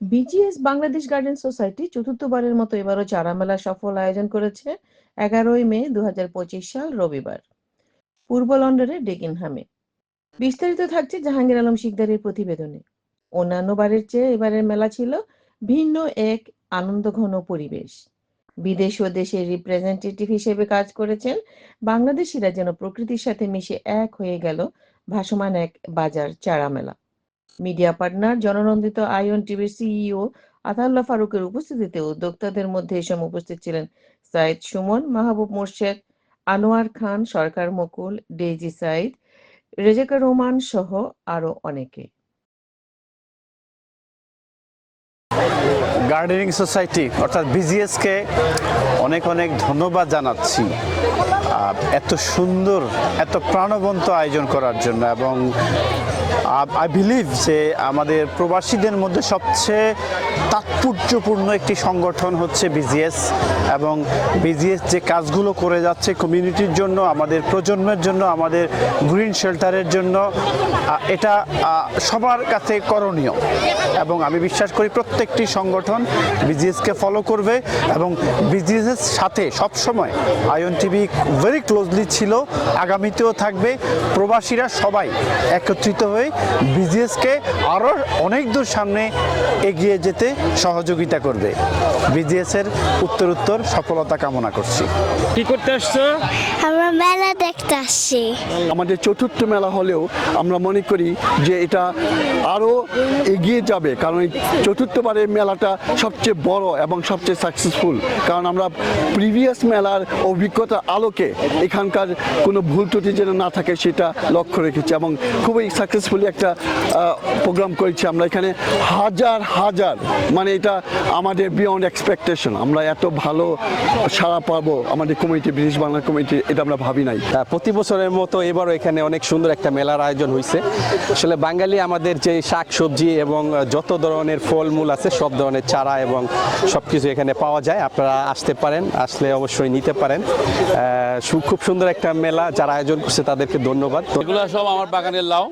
BGS Bangladesh garden society চতুর্থবারের মতো এবারও চারা মেলা সফল আয়োজন করেছে এগারোই মে দুহাজার পঁচিশ সাল রবিবার, পূর্ব লন্ডনের ডেকিনহামে। বিস্তারিত থাকছে জাহাঙ্গীর আলম শিকদারের প্রতিবেদনে। অন্যান্য বারের চেয়ে এবারের মেলা ছিল ভিন্ন এক আনন্দঘন পরিবেশ। বিদেশ ও দেশের রিপ্রেজেন্টেটিভ হিসেবে কাজ করেছেন বাংলাদেশিরা যেন প্রকৃতির সাথে মিশে এক হয়ে গেল ভাসমান এক বাজার চারা মেলা মিডিয়া পার্টনার, জননন্দিত আইন টিভির সিইও আতাউল্লাহ ফারুকের উপস্থিতিতে উদ্যোক্তাদের মধ্যে এ সময় উপস্থিত ছিলেন সাইদ সুমন, মাহবুব মোর্শেদ, আনোয়ার খান, সরকার মুকুল, ডেইজি সাইদ, রেজেকা রোমান সহ আরও অনেকে। গার্ডেনিং সোসাইটি অর্থাৎ বিজিএসকে অনেক অনেক ধন্যবাদ জানাচ্ছি। এত সুন্দর, এত প্রাণবন্ত আয়োজন করার জন্য এবং আই বিলিভ যে আমাদের প্রবাসীদের মধ্যে সবচেয়ে তাৎপর্যপূর্ণ একটি সংগঠন হচ্ছে বিজিএস এবং বিজিএস যে কাজগুলো করে যাচ্ছে কমিউনিটির জন্য, আমাদের প্রজন্মের জন্য, আমাদের গ্রিন শেল্টারের জন্য এটা সবার কাছে করণীয়। এবং আমি বিশ্বাস করি প্রত্যেকটি সংগঠন বিজিএসকে ফলো করবে এবং বিজিএসের সাথে সবসময় আয়ন টিভি ভেরি ক্লোজলি ছিল, আগামীতেও থাকবে। প্রবাসীরা সবাই একত্রিত হয়ে বিজিএসকে আরও অনেক দূর সামনে এগিয়ে যেতে সহযোগিতা করবে। বিজিএস এর উত্তর উত্তর সফলতা কামনা করছি। কি করতে আসছো? আমরা আসছি আমাদের চতুর্থ মেলা হলেও আমরা মনে করি যে এটা আরও এগিয়ে যাবে কারণ এই চতুর্থবারের মেলাটা সবচেয়ে বড় এবং সবচেয়ে সাকসেসফুল কারণ আমরা প্রিভিয়াস মেলার অভিজ্ঞতা আলোকে এখানকার কোনো ভুল ত্রুটি যেন না থাকে সেটা লক্ষ্য রেখেছি এবং খুবই সাকসেসফুলি একটা প্রোগ্রাম করেছি আমরা। এখানে হাজার হাজার মানে এটা আমাদের বিয়ন্ড এক্সপেকটেশন আমরা এত ভালো সাড়া পাবো আমাদের কমিটি ব্রিটিশ বাংলা কমিটি এটা আমরা ভাবি নাই। আহ, প্রতি বছরের মতো এবারও এখানে অনেক সুন্দর একটা মেলার আয়োজন হয়েছে আসলে বাঙালি আমাদের যে শাক, সবজি এবং যত ধরনের ফলমূল আছে, সব ধরনের চারা এবং সব কিছু এখানে পাওয়া যায়। আপনারা আসতে পারেন, আসলে অবশ্যই নিতে পারেন। খুব সুন্দর একটা মেলা যারা আয়োজন করছে তাদেরকে ধন্যবাদ। এগুলো সব আমার বাগানের লাউ।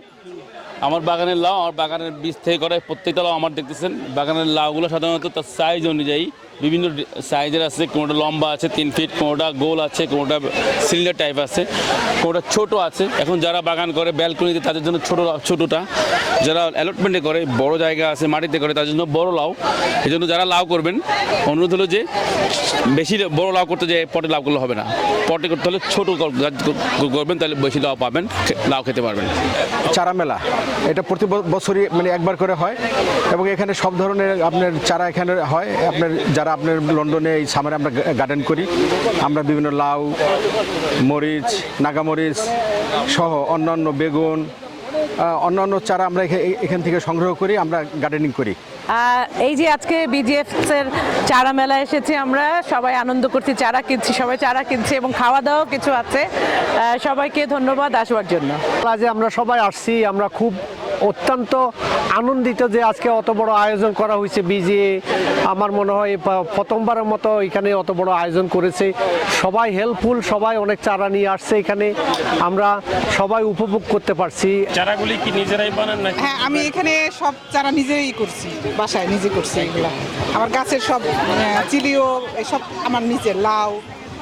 আমার বাগানের লাউ, আমার বাগানের বীজ থেকে করে প্রত্যেকটা লাউ আমার দেখতেছেন। বাগানের লাউগুলো সাধারণত তার সাইজ অনুযায়ী বিভিন্ন সাইজের আছে, কোনোটা লম্বা আছে, তিন ফিট কোনোটা গোল আছে, কোনোটা সিলিন্ডার টাইপ আছে, কোনোটা ছোট আছে। এখন যারা বাগান করে ব্যালকনিতে তাদের জন্য ছোট ছোটোটা। যারা অ্যালটমেন্টে করে, বড় জায়গা আছে, মাটিতে করে, তাদের জন্য বড় লাউ। এই জন্য যারা লাউ করবেন, অনুরোধ হলো যে বেশি বড় লাউ করতে যে পটে লাউ করলে হবে না। পটে করতে হলে ছোটো করবেন, তাহলে বেশি লাউ পাবেন লাউ খেতে পারবেন। চারা মেলা এটা প্রতি বছরই মানে একবার করে হয় এবং এখানে সব ধরনের আপনার চারা এখানে হয়। আপনার যারা আপনার লন্ডনে এই সামারে আমরা গার্ডেন করি, আমরা বিভিন্ন লাউ, মরিচ, নাগামরিচ সহ অন্যান্য বেগুন অন্যান্য চারা আমরা এখা- এখান থেকে সংগ্রহ করি আমরা গার্ডেনিং করি। এই যে আজকে বিজিএফ এর চারা মেলা এসেছে আমরা সবাই আনন্দ করছি চারা কিনছি সবাই চারা কিনছি এবং খাওয়া দাওয়া কিছু আছে। সবাইকে ধন্যবাদ আসবার জন্য। আজ আমরা সবাই আসছি আমরা খুব অত্যন্ত আনন্দিত যে আজকে অত বড় আয়োজন করা হয়েছে বিজিএ আমার মনে হয় প্রথমবারের মতো এখানে অত বড় আয়োজন করেছে। সবাই হেল্পফুল সবাই অনেক চারা নিয়ে আসছে এখানে। আমরা সবাই উপভোগ করতে পারছি। চারাগুলি কি নিজেরাই বানান নাকি? হ্যাঁ আমি এখানে সব চারা নিজেই করছি বাসায় নিজে করছি এগুলা। আমার গাছের সব চিলিও এসব আমার নিজে লাউ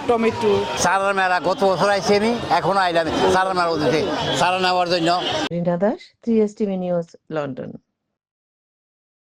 টমেটো। সারার মেলা গত বছর আইছি আমি এখনও আইলাম। সারার মেলা উঠেছে। সারা নেওয়ার জন্য। Rina Das three S TV news London.